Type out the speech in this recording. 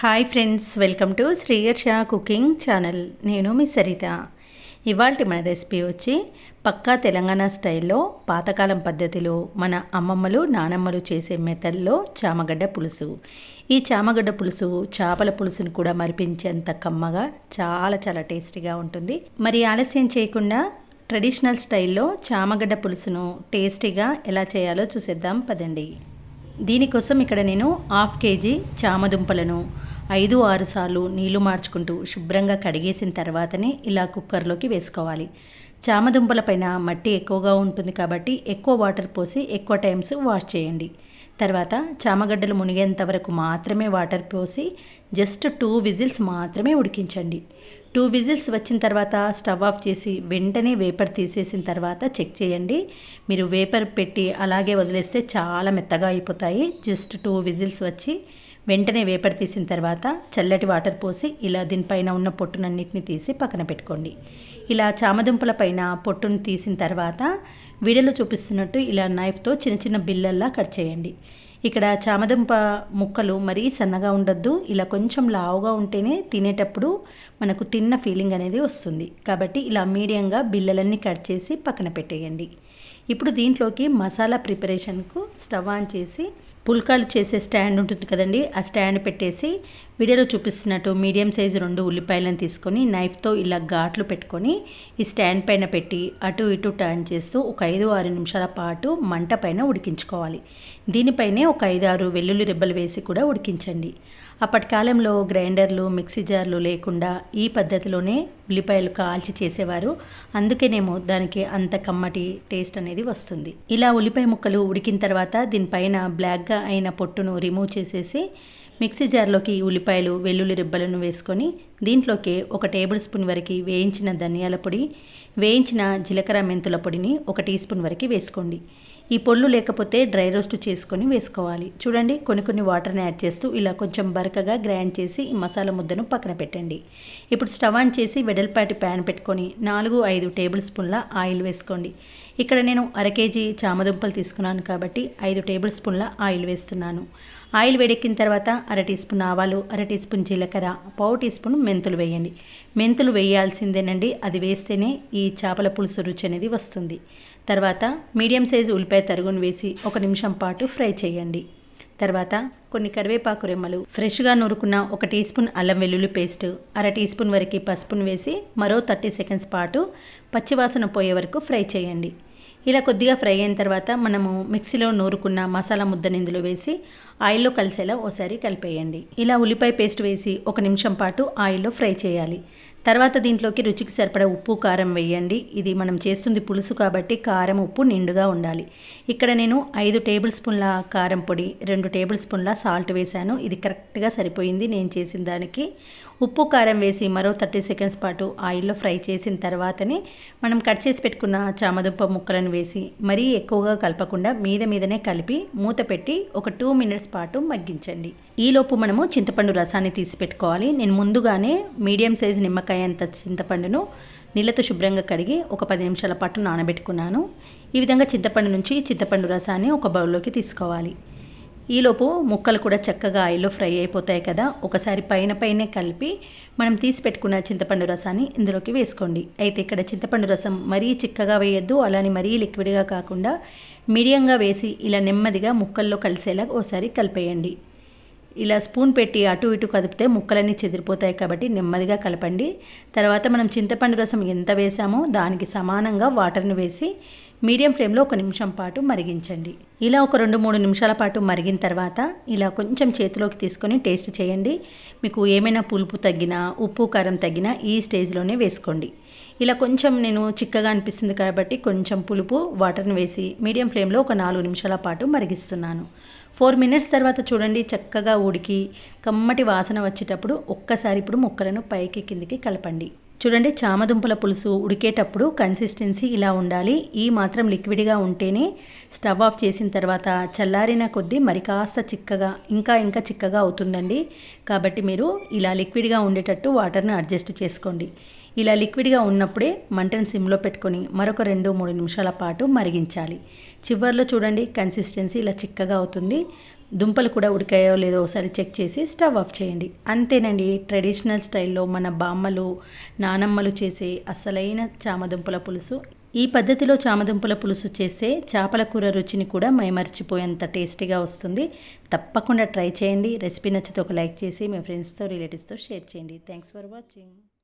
Hi friends welcome to Sriyarsha cooking channel నేను మీ సరిత. ఇవాళ మన రెసిపీ వచ్చి పక్కా తెలంగాణ స్టైల్లో పాతకాలం పద్ధతిలో మన అమ్మమ్మలు నానమ్మలు చేసే మెథడ్లో చామగడ్డ పులుసు. ఈ చామగడ్డ పులుసు చేపల పులుసును కూడా మరిపించేంత కమ్మగా చాలా చాలా టేస్టీగా ఉంటుంది. మరి ఆలస్యం చేయకుండా ట్రెడిషనల్ స్టైల్లో చామగడ్డ పులుసును టేస్టీగా ఎలా చేయాలో చూసేద్దాం పదండి. దీనికోసం ఇక్కడ నేను హాఫ్ కేజీ చామదుంపలను ఐదు ఆరు సార్లు నీళ్ళు మార్చుకుంటూ శుభ్రంగా కడిగేసిన తర్వాతనే ఇలా కుక్కర్లోకి వేసుకోవాలి. చామదుంపల పైన మట్టి ఎక్కువగా ఉంటుంది కాబట్టి ఎక్కువ వాటర్ పోసి ఎక్కువ టైమ్స్ వాష్ చేయండి. తర్వాత చామగడ్డలు మునిగేంత వరకు మాత్రమే వాటర్ పోసి జస్ట్ టూ విజిల్స్ మాత్రమే ఉడికించండి. టూ విజిల్స్ వచ్చిన తర్వాత స్టవ్ ఆఫ్ చేసి వెంటనే వేపర్ తీసేసిన తర్వాత చెక్ చేయండి. మీరు వేపర్ పెట్టి అలాగే వదిలేస్తే చాలా మెత్తగా అయిపోతాయి. జస్ట్ టూ విజిల్స్ వచ్చి వెంటనే వేపర్ తీసిన తర్వాత చల్లటి వాటర్ పోసి ఇలా దీనిపైన ఉన్న పొట్టునన్నిటిని తీసి పక్కన పెట్టుకోండి. ఇలా చామదుంపల పైన పొట్టును తీసిన తర్వాత వీడియోలో చూపిస్తున్నట్టు ఇలా నైఫ్తో చిన్న చిన్న బిల్లల్లా కట్ చేయండి. ఇక్కడ చామదుంప ముక్కలు మరీ సన్నగా ఉండొద్దు. ఇలా కొంచెం లావుగా ఉంటేనే తినేటప్పుడు మనకు తిన్న ఫీలింగ్ అనేది వస్తుంది. కాబట్టి ఇలా మీడియంగా బిల్లలన్నీ కట్ చేసి పక్కన పెట్టేయండి. ఇప్పుడు దీంట్లోకి మసాలా ప్రిపరేషన్కు స్టవ్ ఆన్ చేసి పుల్కాలు చేసే స్టాండ్ ఉంటుంది కదండి ఆ స్టాండ్ పెట్టేసి వీడియోలో చూపిస్తున్నట్టు మీడియం సైజు రెండు ఉల్లిపాయలను తీసుకొని నైఫ్తో ఇలా ఘాట్లు పెట్టుకొని ఈ స్టాండ్ పైన పెట్టి అటు ఇటు టర్న్ చేస్తూ ఒక ఐదు ఆరు నిమిషాల పాటు మంట పైన ఉడికించుకోవాలి. దీనిపైనే ఒక ఐదు ఆరు వెల్లుల్లి రెబ్బలు వేసి కూడా ఉడికించండి. అప్పటి కాలంలో గ్రైండర్లు మిక్సీ జార్లు లేకుండా ఈ పద్ధతిలోనే ఉల్లిపాయలు కాల్చి చేసేవారు. అందుకేనేమో దానికి అంత కమ్మటి టేస్ట్ అనేది వస్తుంది. ఇలా ఉల్లిపాయ ముక్కలు ఉడికిన తర్వాత దీనిపైన బ్లాక్గా అయిన పొట్టును రిమూవ్ చేసేసి మిక్సీ జార్లోకి ఉల్లిపాయలు వెల్లుల్లి రిబ్బలను వేసుకొని దీంట్లోకి ఒక టేబుల్ స్పూన్ వరకు వేయించిన ధనియాల పొడి వేయించిన జీలకర్ర మెంతుల పొడిని ఒక టీ స్పూన్ వరకు వేసుకోండి. ఈ పొళ్ళు లేకపోతే డ్రై రోస్ట్ చేసుకొని వేసుకోవాలి. చూడండి కొన్ని కొన్ని వాటర్ని యాడ్ చేస్తూ ఇలా కొంచెం బరకగా గ్రైండ్ చేసి ఈ మసాలా ముద్దను పక్కన పెట్టండి. ఇప్పుడు స్టవ్ ఆన్ చేసి వెడల్పాటి ప్యాన్ పెట్టుకొని నాలుగు ఐదు టేబుల్ స్పూన్ల ఆయిల్ వేసుకోండి. ఇక్కడ నేను అర కేజీ చామదుంపలు తీసుకున్నాను కాబట్టి ఐదు టేబుల్ స్పూన్ల ఆయిల్ వేస్తున్నాను. ఆయిల్ వేడెక్కిన తర్వాత అర టీ స్పూన్ ఆవాలు అర టీ స్పూన్ జీలకర్ర పావు టీ స్పూన్ మెంతులు వేయండి. మెంతులు వేయాల్సిందేనండి అది వేస్తేనే ఈ చేపల పులుసు రుచి అనేది వస్తుంది. తర్వాత మీడియం సైజు ఉల్లిపాయ తరుగును వేసి ఒక నిమిషం పాటు ఫ్రై చేయండి. తర్వాత కొన్ని కరివేపాకు రెమ్మలు ఫ్రెష్గా నూరుకున్న ఒక టీ స్పూన్ అల్లం వెల్లుల్లి పేస్ట్ అర టీ స్పూన్ వరకు పసుపును వేసి మరో థర్టీ సెకండ్స్ పాటు పచ్చివాసన పోయే వరకు ఫ్రై చేయండి. ఇలా కొద్దిగా ఫ్రై అయిన తర్వాత మనము మిక్సీలో నూరుకున్న మసాలా ముద్దను ఇందులో వేసి ఆయిల్లో కలిసేలా ఓసారి కలిపేయండి. ఇలా ఉల్లిపాయ పేస్ట్ వేసి ఒక నిమిషం పాటు ఆయిల్లో ఫ్రై చేయాలి. తర్వాత దీంట్లోకి రుచికి సరిపడా ఉప్పు కారం వేయండి. ఇది మనం చేస్తుంది పులుసు కాబట్టి కారం ఉప్పు నిండుగా ఉండాలి. ఇక్కడ నేను ఐదు టేబుల్ స్పూన్ల కారం పొడి రెండు టేబుల్ స్పూన్ల సాల్ట్ వేశాను. ఇది కరెక్ట్గా సరిపోయింది నేను చేసిన దానికి. ఉప్పు కారం వేసి మరో థర్టీ సెకండ్స్ పాటు ఆయిల్లో ఫ్రై చేసిన తర్వాతనే మనం కట్ చేసి పెట్టుకున్న చామదుంప ముక్కలను వేసి మరీ ఎక్కువగా కలపకుండా మీద మీదనే కలిపి మూత పెట్టి ఒక టూ మినిట్స్ పాటు మగ్గించండి. ఈలోపు మనము చింతపండు రసాన్ని తీసి పెట్టుకోవాలి. నేను ముందుగానే మీడియం సైజు నిమ్మకాయ అంత చింతపండును నీళ్ళతో శుభ్రంగా కడిగి ఒక పది నిమిషాల పాటు నానబెట్టుకున్నాను. ఈ విధంగా చింతపండు నుంచి చింతపండు రసాన్ని ఒక బౌల్లోకి తీసుకోవాలి. ఈలోపు ముక్కలు కూడా చక్కగా ఆయిల్లో ఫ్రై అయిపోతాయి కదా. ఒకసారి పైన పైనే కలిపి మనం తీసి పెట్టుకున్న చింతపండు రసాన్ని ఇందులోకి వేసుకోండి. అయితే ఇక్కడ చింతపండు రసం మరీ చిక్కగా వేయొద్దు అలానే మరీ లిక్విడ్గా కాకుండా మీడియంగా వేసి ఇలా నెమ్మదిగా ముక్కల్లో కలిసేలా ఓసారి కలిపేయండి. ఇలా స్పూన్ పెట్టి అటు ఇటు కదిపితే ముక్కలన్నీ చెదిరిపోతాయి కాబట్టి నెమ్మదిగా కలపండి. తర్వాత మనం చింతపండు రసం ఎంత వేసామో దానికి సమానంగా వాటర్ని వేసి మీడియం ఫ్లేమ్లో ఒక నిమిషం పాటు మరిగించండి. ఇలా ఒక రెండు మూడు నిమిషాల పాటు మరిగిన తర్వాత ఇలా కొంచెం చేతిలోకి తీసుకొని టేస్ట్ చేయండి. మీకు ఏమైనా పులుపు తగ్గినా ఉప్పు కారం తగ్గినా ఈ స్టేజ్లోనే వేసుకోండి. ఇలా కొంచెం నేను చిక్కగా అనిపిస్తుంది కాబట్టి కొంచెం పులుపు వాటర్ని వేసి మీడియం ఫ్లేమ్లో ఒక నాలుగు నిమిషాల పాటు మరిగిస్తున్నాను. ఫోర్ మినిట్స్ తర్వాత చూడండి చక్కగా ఉడికి కమ్మటి వాసన వచ్చేటప్పుడు ఒక్కసారి ఇప్పుడు ముక్కలను పైకి కిందికి కలపండి. చూడండి చామదుంపల పులుసు ఉడికేటప్పుడు కన్సిస్టెన్సీ ఇలా ఉండాలి. ఈ మాత్రం లిక్విడ్గా ఉంటేనే స్టవ్ ఆఫ్ చేసిన తర్వాత చల్లారిన కొద్దీ మరి కాస్త చిక్కగా ఇంకా ఇంకా చిక్కగా అవుతుందండి. కాబట్టి మీరు ఇలా లిక్విడ్గా ఉండేటట్టు వాటర్ని అడ్జస్ట్ చేసుకోండి. ఇలా లిక్విడ్గా ఉన్నప్పుడే మంటను సిమ్లో పెట్టుకొని మరొక రెండు మూడు నిమిషాల పాటు మరిగించాలి. చివర్లో చూడండి కన్సిస్టెన్సీ ఇలా చిక్కగా అవుతుంది. దుంపలు కూడా ఉడికాయో లేదో ఒకసారి చెక్ చేసి స్టవ్ ఆఫ్ చేయండి. అంతేనండి ట్రెడిషనల్ స్టైల్లో మన బామ్మలు నానమ్మలు చేసే అసలైన చామదుంపల పులుసు. ఈ పద్ధతిలో చామదుంపల పులుసు చేస్తే చేపల కూర రుచిని కూడా మైమర్చిపోయేంత టేస్టీగా వస్తుంది. తప్పకుండా ట్రై చేయండి. రెసిపీ నచ్చితే ఒక లైక్ చేసి మీ ఫ్రెండ్స్తో రిలేటివ్స్తో షేర్ చేయండి. Thanks for watching.